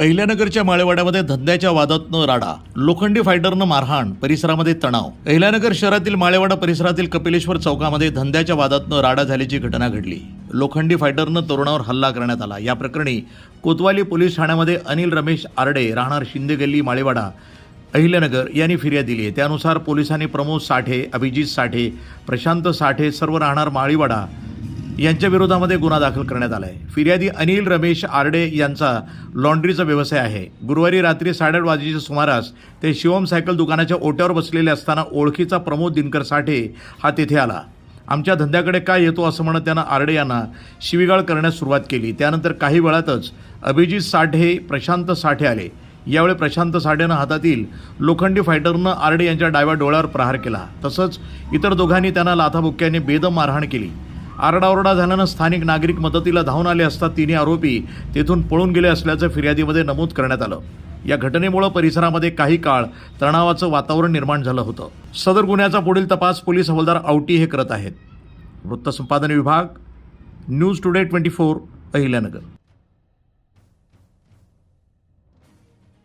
अहिल्यानगरच्या माळेवाड्यामध्ये धंद्याच्या वादातनं राडा. लोखंडी फायटरनं मारहाण परिसरामध्ये तणाव. अहिल्यानगर शहरातील माळेवाडा परिसरातील कपिलेश्वर चौकामध्ये धंद्याच्या वादातनं राडा झाल्याची घटना घडली. लोखंडी फायटरनं तरुणावर हल्ला करण्यात आला. या प्रकरणी कोतवाली पोलीस ठाण्यामध्ये अनिल रमेश आरडे राहणार शिंदे गल्ली माळेवाडा अहिल्यानगर यांनी फिर्याद दिली आहे. त्यानुसार पोलिसांनी प्रमोद साठे अभिजित साठे प्रशांत साठे सर्व राहणार माळीवाडा यांच्या विरोधामध्ये गुन्हा दाखल करण्यात आला आहे फिर्यादी अनिल रमेश आरडे यांचा लॉन्ड्रीचा व्यवसाय आहे. गुरुवारी रात्री साडेआठ वाजेच्या सुमारास ते शिवम सायकल दुकानाच्या ओट्यावर बसलेले असताना ओळखीचा प्रमोद दिनकर साठे हा तेथे आला. आमच्या धंद्याकडे काय येतो? असं म्हणत त्यानं आरडे यांना शिवीगाळ करण्यास सुरुवात केली. त्यानंतर काही वेळातच अभिजित साठे प्रशांत साठे आले. यावेळी प्रशांत साठेनं हातातील लोखंडी फायटरनं आरडे यांच्या डाव्या डोळ्यावर प्रहार केला. तसंच इतर दोघांनी त्यांना लाथाबुक्क्याने बेदम मारहाण केली. आरडाओरडा झाल्यानं स्थानिक नागरिक मदतीला धावून आले असता तिन्ही आरोपी. तेथून पळून गेले असल्याचं फिर्यादीमध्ये नमूद करण्यात आलं. या घटनेमुळे परिसरामध्ये काही काळ तणावाचं वातावरण निर्माण झालं होतं. सदर गुन्ह्याचा पुढील तपास पोलीस हवालदार आवटी हे करत आहेत. वृत्तसंपादन विभाग news today twenty four Ahilyanagar.